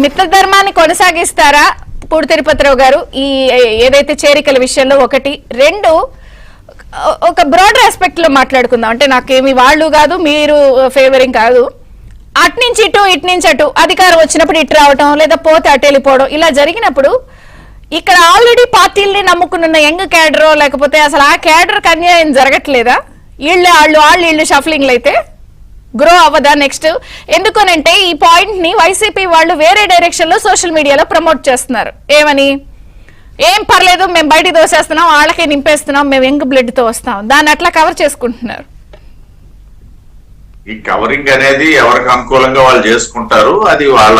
మిత్రధర్మాన్ని కొనసాగిస్తారా పూడి తిరుపతిరావు గారు? ఈ ఏదైతే చేరికల విషయంలో ఒకటి. రెండు ఒక బ్రాడ్ ఆస్పెక్ట్లో మాట్లాడుకుందాం. అంటే నాకేమి వాళ్ళు కాదు మీరు ఫేవరింగ్ కాదు. అటు నుంచి ఇటు ఇటు నుంచి అటు అధికారం వచ్చినప్పుడు ఇటు రావటం లేదా పోతే అటు వెళ్ళిపోవడం ఇలా జరిగినప్పుడు ఇక్కడ ఆల్రెడీ పార్టీల్ని నమ్ముకున్న యంగ్ క్యాడరో లేకపోతే అసలు ఆ క్యాడర్ కన్యాయం జరగట్లేదా? వీళ్ళు వాళ్ళు వాళ్ళు వీళ్ళు షఫలింగ్లు అయితే గ్రో అవ్వదా నెక్స్ట్ ఎందుకనంటే ఈ పాయింట్ని వైసీపీ వాళ్ళు వేరే డైరెక్షన్లో సోషల్ మీడియాలో ప్రమోట్ చేస్తున్నారు. ఏమని? ఏం పర్లేదు మేము బయటికి దోసేస్తున్నాం వాళ్ళకే నింపేస్తున్నాం మేము యంగ్ బ్లడ్తో వస్తాం. దాన్ని అట్లా కవర్ చేసుకుంటున్నారు. ఈ కవరింగ్ అనేది ఎవరికి అనుకూలంగా వాళ్ళు చేసుకుంటారు అది వాళ్ళ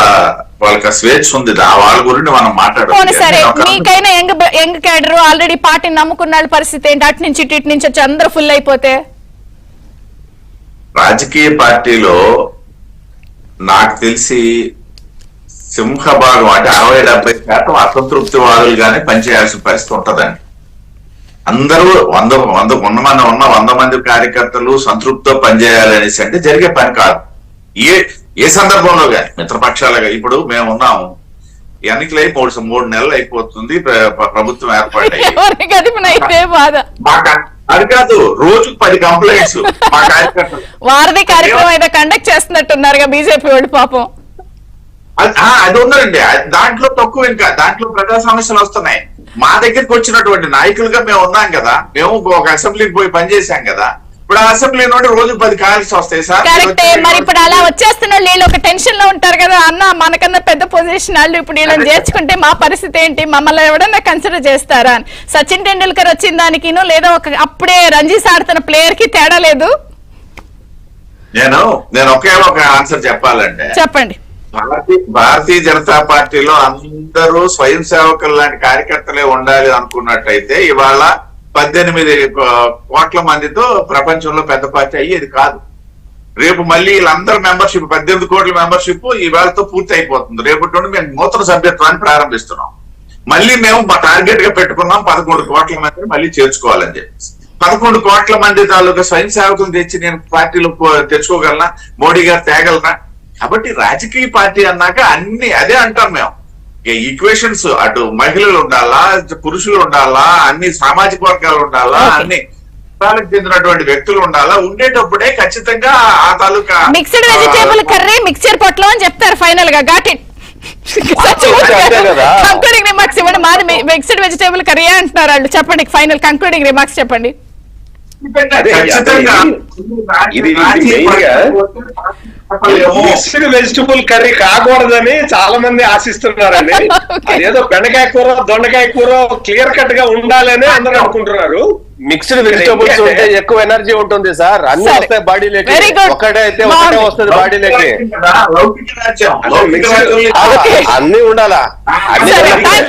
వాళ్ళకి స్వేచ్ఛ ఉంది. వాళ్ళ గురించి మనం పోనీ సరే మీకైనా యంగ్ యంగ్ క్యాడర్ ఆల్రెడీ పార్టీని నమ్ముకున్న పరిస్థితి ఏంటి? అటు నుంచి ఇటు ఇటు నుంచి వచ్చి అందరూ ఫుల్ అయిపోతే? రాజకీయ పార్టీలో నాకు తెలిసి సింహభాగం అంటే అరవై డెబ్బై శాతం అసంతృప్తివాదులుగానే పనిచేయాల్సిన పరిస్థితి ఉంటదండి. అందరూ వంద వంద ఉన్న మంది ఉన్న వంద మంది కార్యకర్తలు సంతృప్తితో పనిచేయాలి అనేసి అంటే జరిగే పని కాదు. ఏ ఏ సందర్భంలో కానీ మిత్రపక్షాలుగా ఇప్పుడు మేము ఉన్నాము. ఎన్నికలై మూడు మూడు నెలలు అయిపోతుంది ప్ర- ప్ర- ప్రభుత్వం ఏర్పాటయ్యి. అది కాదు రోజు పది కంప్లైంట్స్ వారధి కార్యక్రమం ఏదో కండక్ట్ చేస్తున్నట్టున్నారుగా బీజేపీ వాళ్ళు పాపం. అది ఆ, అది ఉందండి. దాంట్లో తక్కువ ఇంకా దాంట్లో ప్రజా సమస్యలు వస్తున్నాయి. మా దగ్గరికి వచ్చినటువంటి నాయకులుగా మేము ఉన్నాం కదా. మేము ఒక అసెంబ్లీకి పోయి పనిచేసాం కదా. ఇప్పుడు అసెంబ్లీ నుండి రోజు పది కాల్స్ వస్తాయి సార్. కరెక్టే మరి ఇప్పుడు అలా వచ్చేస్తున్న వాళ్ళు ఒక టెన్షన్లో ఉంటారు కదా అన్న మనకన్నా పెద్ద పొజిషన్ వాళ్ళు ఇప్పుడు వీళ్ళని చేర్చుకుంటే మా పరిస్థితి ఏంటి? మమ్మల్ని ఎవడన్నా కన్సిడర్ చేస్తారా అని. సచిన్ టెండూల్కర్ వచ్చిన దానికిను లేదా ఒక అప్పుడే రంజీస్ ఆడుతున్న ప్లేయర్కి తేడా లేదు? నేను నేను ఒకే ఒక ఆన్సర్ చెప్పాలంటే చెప్పండి. భారతీయ భారతీయ జనతా పార్టీలో అందరూ స్వయం సేవకులు లాంటి కార్యకర్తలే ఉండాలి అనుకున్నట్టయితే ఇవాళ పద్దెనిమిది కోట్ల మందితో ప్రపంచంలో పెద్ద పార్టీ అయ్యేది కాదు. రేపు మళ్ళీ వీళ్ళందరూ మెంబర్షిప్ పద్దెనిమిది కోట్ల మెంబర్షిప్ ఇవాళతో పూర్తి అయిపోతుంది. రేపటి నుండి మేము నూతన సభ్యత్వాన్ని ప్రారంభిస్తున్నాం. మళ్ళీ మేము మా టార్గెట్గా పెట్టుకున్నాం పదకొండు కోట్ల మందిని మళ్ళీ చేర్చుకోవాలని చెప్పి పదకొండు కోట్ల మంది తాలూకా స్వయం సేవకులు తెచ్చి నేను పార్టీలో తెచ్చుకోగలనా? మోడీ గారు తేగలనా? కాబట్టి రాజకీయ పార్టీ అన్నాక అన్ని అదే అంటాం మేము. ఈక్వేషన్స్ అటు మహిళలు ఉండాలా పురుషులు ఉండాలా అన్ని సామాజిక వర్గాలు ఉండాలా. అన్ని వర్గాలకు చెందినటువంటి వ్యక్తులు ఉండాలా ఉండేటప్పుడే ఖచ్చితంగా ఆ తాలూకా మిక్స్డ్ వెజిటేబుల్ కర్రీ మిక్చర్ పొట్లో అని చెప్తారు ఫైనల్గా. ఘాట్ ఇట్. కంక్లూడింగ్ రిమార్క్స్ ఇవ్వండి. మాది మిక్స్డ్ వెజిటేబుల్ కర్రీ అంటున్నారు వాళ్ళు. చెప్పండి ఫైనల్ కంక్లూడింగ్ రిమార్క్స్ చెప్పండి. ఇది- గా మిక్స్డ్ వెజిటబుల్ కర్రీ కాకూడదని చాలా మంది ఆశిస్తున్నారండి. అదేదో బెండకాయ కూర దొండకాయ కూర క్లియర్ కట్గా ఉండాలని అందరూ అనుకుంటున్నారు. మిక్స్డ్ వెజిటబుల్స్ ఉంటే ఎక్కువ ఎనర్జీ ఉంటుంది సార్. అన్ని. వస్తాయి బాడీలోకి. ఒకటే అయితే ఒకటే. వస్తుంది బాడీలోకి. అన్ని ఉండాలా? అన్ని